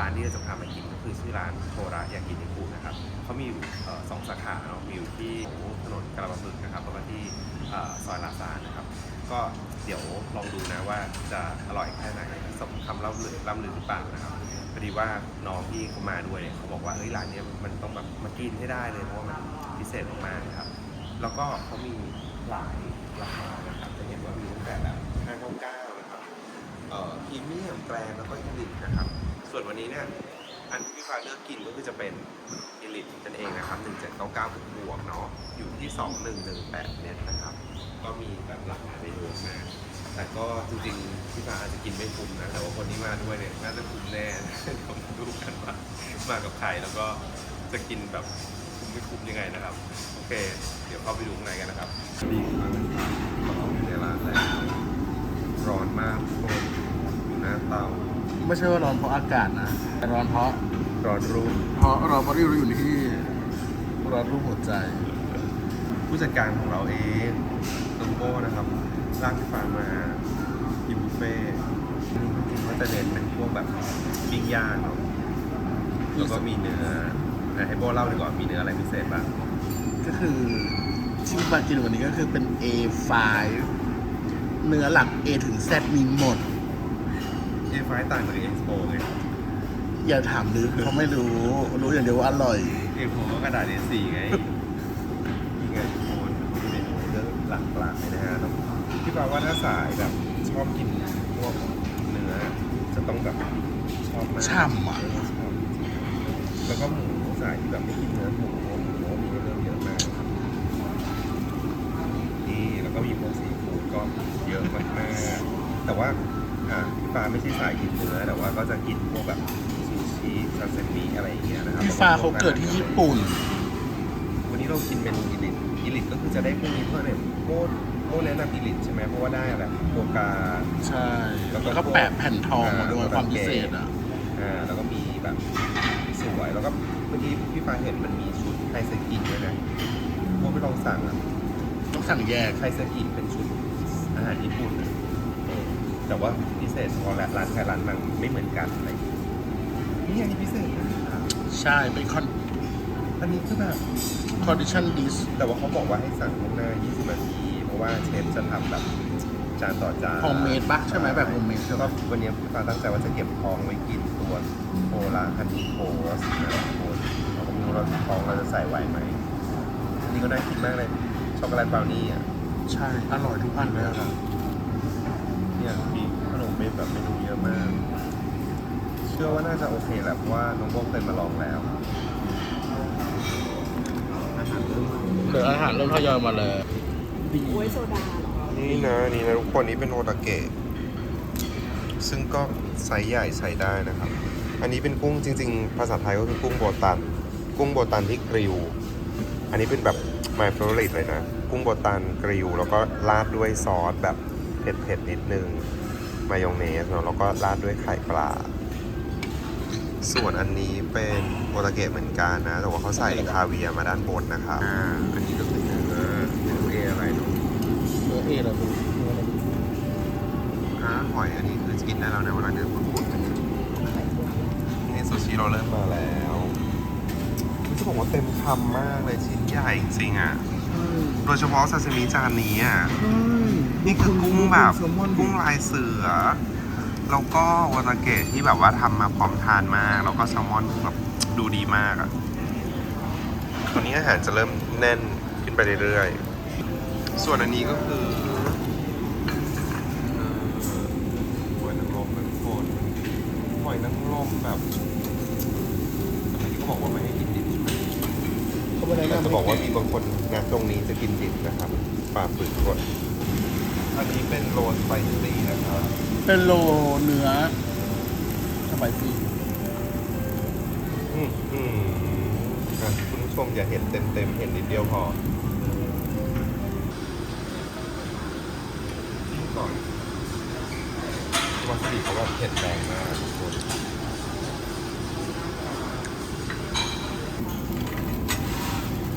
ร้านที่เราจะพามากินก็คือชื่อร้านโทระยากินิคุนะครับเขามีอยู่สองสาขาเนาะมีอยู่ที่ถนนกระบะพึกนะครับแล้วก็ที่ซอยลาซานนะครับ ก็เดี๋ยวลองดูนะว่าจะอร่อยแค่ไหนสมคำเล่าลือล่ำลือหรือเปล่านะครับพอดีว่าน้องที่เขามาด้วยเนี่ยเขาบอกว่าเฮ้ยร้านนี้มันต้องแบบมากินให้ได้เลยเพราะว่ามันพิเศษมากๆนะครับ แล้วก็เขามีหลายราคานะครับจะเห็นว่ามีตั้งแต่แบบ599นะครับเอ่อพรีเมียมแกรนแล้วก็อิลิทนะครับ ส่วนวันนี้เนี่ยอันที่พี่ฟ้าเลือกกินก็คือจะเป็นอิลิทนั่นเองนะครับ1799บวกเนาะอยู่ที่ 2118เน็ตนะครับ ก็มีแบบหลากหลายเมนูมากแต่ก็จริงๆพี่ฟ้าอาจจะกินไม่คุ้มนะ แต่ว่าคนที่มาด้วยเนี่ยน่าจะคุ้มแน่เดี๋ยวมดูกันว่ามากับใครแล้วก็จะกินแบบคุ้มไม่คุ้มยังไงนะครับ โอเค เดี๋ยวเข้าไปดูข้างในกันนะครับดีมากนะครับก็เข้าอยู่ในร้านแล้วร้อนมากทุกคนอยู่หน้าเตา ไม่ใช่ว่าร้อนเพราะอากาศนะแต่ร้อนเพราะร้อนรุ่มเพราะเราไม่ได้รู้อยู่ที่ร้อนรูปหัวใจ ผู้จัดการของเราเองน้องโก้นะครับร่างพี่ฟ้ามากินบุฟเฟ่ต์จริงๆก็จะเน้นเป็นพวกแบบปิ้งย่างเนาะแล้วก็มีเนื้อนะให้โบเล่าดีกว่ามีเนื้ออะไรพิเศษบ้างก็คือที่มากินวันนี้ก็คือเป็น A5 เนื้อหลัก A ถึง Z มีหมด เอไฟต่างจากเอ็กซ์โปไงอย่าถามลึกเพราะไม่รู้ รู้อย่างเดียวว่าอร่อย เอ็กซ์โปก็กระดาษ A4 ไงนี่ไงทุกคนมีเมนูเยอะหลากหลายนะฮะแล้วพี่ฟ้าว่าถ้าสายแบบชอบกินพวกเนื้อจะต้องแบบชอบมากฉ่ำอะแล้วก็หมูสายที่แบบไม่กินเนื้อหมูหมูมีเรื่องเยอะมากครับนี่แล้วก็มีพวกซีฟู้ดก็เยอะมากๆแต่ว่าอ่า พี่ฟ้าไม่ใช่สายกินเนื้อแต่ว่าก็จะกินพวกแบบซูชิซาซิมิอะไรอย่างเงี้ยนะครับพี่ฟ้าเขาเกิดที่ญี่ปุ่น วันนี้เรากินเมนูอิลิทอิลิทก็คือจะได้พวกนี้เพื่อเนี่ยโมดโมดแนะนำอิลิทใช่ไหมเพราะว่าได้อะไรโฟกาใช่แล้แล้ววก็ก็แปะแผ่นทองมาด้วยอ่าความพิเศษอะอ่าแล้วก็มีแบบสวยแล้วก็เมื่อกี้พี่ฟ้าเห็นมันมีชุดไคเซกิด้วยนะพวกไม่ลองสั่งอะต้องสั่งแยกไคเซกิเป็นชุดอาหารญี่ปุ่นอะเออ แต่ว่าพิเศษเฉพาะร้านใครร้านมันไม่เหมือนกันอะไรอย่างเงี้ยนี่อันนี้พิเศษนะครับใช่เป็นคอนอันนี้คือแบบคอนดิชันดิสแต่ว่าเขาบอกว่าให้สั่งล่วงหน้า 20 นาที เพราะว่าเชฟจะทำแบบจานต่อจานโฮมเมดปะใช่ไหมแบบโฮมเมดใช่ไหมก็วันนี้พี่ฟ้าตั้งใจว่าจะเก็บทองไว้กินตัวโอลาฮันนี่โคสนะทุกคนเราก็ไม่รู้เราทองเราจะใส่ไหวไหมอันนี่ก็น่ากินมากเลยช็อกโกแลตบราวนี่อะใช่ อร่อยทุกอันเลยอะค่ะเนี่ยมีขนมเม แบบเมนูเยอะมาก เชื่อว่าน่าจะโอเคแหละเพราะว่าน้องโบเคยมาลองแล้วอาหารเริ่มมาเหลืออาหารเริ่มทยอยมาเลย บวยโซดาเหรอนี่นะนี่นะทุกคนนี้เป็นโอตาเกะซึ่งก็ไซส์ใหญ่ใส่ได้นะครับ อันนี้เป็นกุ้งจริง ๆ ภาษาไทยก็คือกุ้งโบตัน กุ้งโบตันที่กริลอันนี้เป็นแบบ my favorite เลยนะ กุ้งโบตันกริลแล้วก็ราดด้วยซอสแบบเผ็ดๆนิดนึง มายองเนสเนาะแล้วก็ราดด้วยไข่ปลา ส่วนอันนี้เป็นโอตาเกะเหมือนกันนะ แต่ว่าเขาใส่คาเวียร์มาด้านบนนะครับ อ่า อันนี้ก็คือเนื้อเนื้อเออะไรเนาะเนื้อเอเราดูอ่าหอยอันนี้คือกินได้แล้วนะเวลาเดินมาพูดนี่ซูชิเราเริ่มมาแล้วจะบอกว่าเต็มคำมากเลยชิ้นใหญ่จริงๆอะ โดยเฉพาะซาซิมิจานนี้อะ นี่คือกุ้งแบบกุ้งลายเสือ แล้วก็วาตาเกะที่แบบว่าทำมาพร้อมทานมาก แล้วก็แซลมอนแบบดูดีมากอะตอนนี้อาหารจะเริ่มแน่นขึ้นไปเรื่อยๆ ส่วนอันนี้ก็คือเอ่อหอยนางรมนะทุกคนหอยนางรมแบบแต่เมื่อกี้เขาบอกว่าไม่ให้กินดิบใช่ไหมเขาไม่ได้แต่นำจะบอกว่ามีบางคนนะตรงนี้จะกินดิบนะครับฝ่าฝืนกฎ อันนี้เป็นโรสไปซี่นะครับเป็นโลเนื้อสบายซีอืมอืมอะคุณผู้ชมอย่าเห็นเต็มเต็มๆเห็นนิดเดียวพอจิ้มก่อนวาซาบิเขาแบบเผ็ดแรงมากทุกคน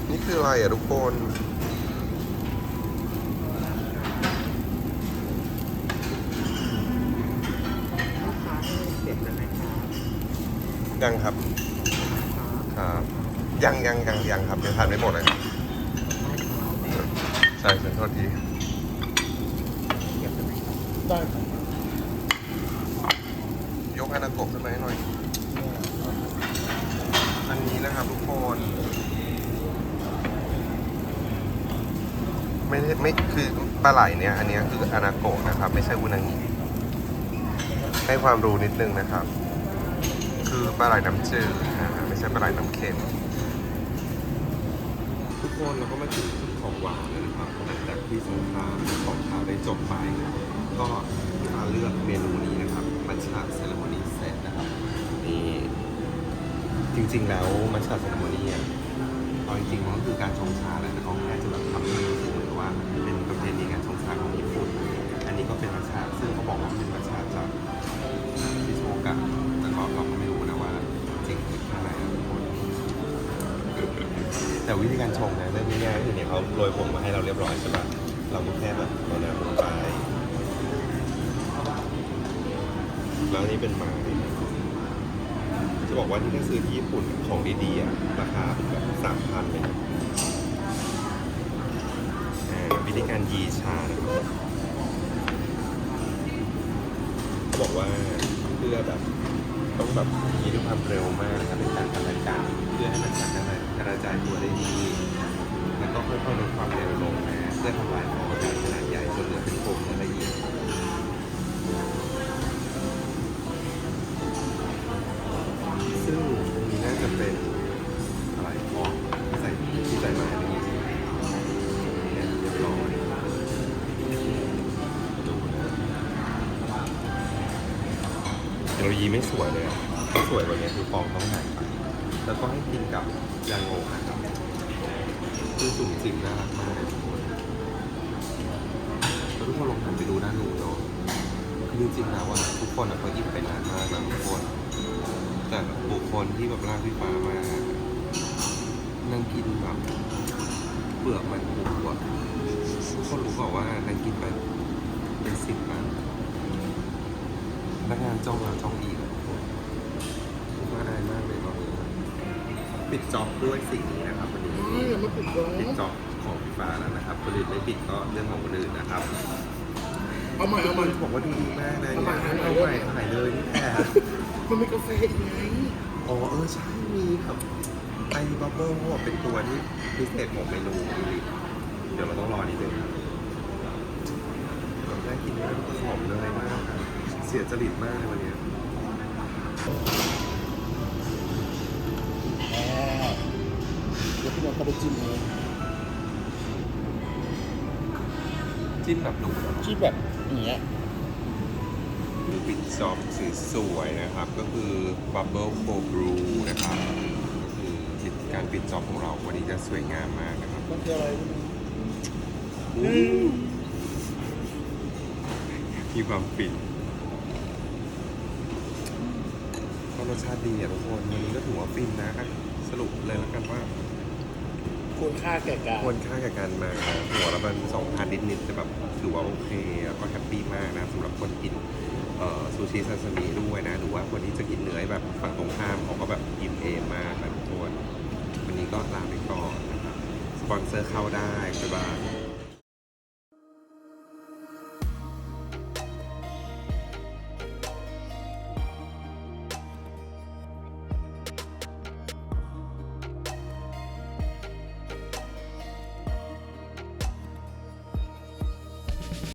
นี่คืออะไรอะทุกคน ยังครับ ครับยังยังยังยังครับยังทานไม่หมดเลยครับใช่ขอโทษทีได้ครับยกอนาโกะขึ้นมาให้หน่อย อันนี้นะครับทุกคน ไม่ได้ไม่คือปลาไหลเนี่ยอันเนี้ยคืออนาโกะนะครับ ไม่ใช่อุนางิให้ความรู้นิดนึงนะครับ คือปลาไหลน้ำจืดนะฮะไม่ใช่ปลาไหลน้ำเค็ม ทุกคนเราก็มาถึงจุดของหวานแล้วนะครับหลังจากที่สงครามของเขาได้จบไป ก็มาเลือกเมนูนี้นะครับมัชชาเซเลมอนีเซตนะครับนี่จริงๆแล้วมัชชาเซเลมอนี่อะเอาจริงๆมันก็คือการชงชาแหละแต่เขาแค่จะ แต่วิธีการชงนะเรื่องง่ายๆคือเนี่ยเขาโรยผงมาให้เราเรียบร้อยใช่ปะเราก็แค่แบบเอาน้ำลงไปแล้วนนี้เป็นไม้จะบอกว่าที่ถ้าซื้อที่ญี่ปุ่นของดีๆอะราคาเป็นแบบสามพันเลยนะวิธีการยีชานะครับเขาบอกว่าเพื่อแบบ ต้องแบบมีด้วยความเร็วมากนะครับในการทำรายการเพื่อให้มันสามารถกระจายตัวได้ดีแล้วก็ค่อยๆลดความเร็วลงนะเพื่อทำลายฟองอากาศขนาดใหญ่จนเหลือเป็นโฟมและละเอียด ดีไม่สวยเลยถ้าสวยกว่านี้คือฟองต้องใหญ่ไปแล้วก็ให้กินกับยางโงนะครับคือสุ่มจริงน่ารักมากเลยทุกคนแล้วทุกคนลองหันไปดูด้านนู้นเนาะคือจริงๆแล้วว่าทุกคนอะเขาอิ่มไปนานมากนะทุกคน แต่บุคคลที่แบบลากพี่ฟ้ามานั่งกินแบบเปลือกมันปูอะทุกคนรู้บอกว่านั่งกินไปเป็นสิบนะพ นักงานจ้องแล้วจ้องอีกอะทุกคนผมว่าอายมากเลยตอนนี้ปิดจ็อบด้วยสิ่งนี้นะครับวันนี้ไม่ยังไม่ปิดร้านปิดจ็อบของพี่ฟ้าแล้วนะครับคนอื่นไม่ปิดก็เรื่องของคนอื่นนะครับเอาใหม่เอาใหม่ บอกว่าดูดีมากเลยเอาใหม่เนี่ยเอาเอาใหม่ใหม่ถ่ายเลยนี่แหละมันมีกาแฟอีกไงอ๋อเออใช่มีครับไอบับเบิ้ลเป็นตัวที่พิเศษของเมนูนี้เดี๋ยวเราต้องรอนิดนึงครับน่ากินมากหอมเลยมากครับเสียจริตมากเลยวันนี้เดี๋ยวพี่น้องเขาไปจิ้มเลยจิ้มแบบดูดเหรอจิ้มแบบอย่างเงี้ยคือปิดจ็อบสีสวยๆนะครับ ก็คือ Bubble Cold Brew นะครับ ก็คือการปิดจ็อบของเราวันนี้จะสวยงามมากนะครับมันคืออะไรอืมมีความฟิน สชาติดีอะทุกคนวันนี้ก็ถือว่าฟินนะอะสรุปเลยแล้วกันว่าควรค่าแก่การควรค่ากับการมาหัวละมันสองพันนิดๆแต่แบบถือว่าโอเคแล้วก็แฮปปี้มากนะสำหรับคนกินเอ่อซูชิซาซิมิด้วยนะหรือว่าคนที่จะกินเนื้อแบบฝั่งตรงข้ามเขาก็แบบกินเองมากนะทุกคนวันนี้ก็ลาไปก่อนนะครับสปอนเซอร์เข้าได้บ๊ายบาย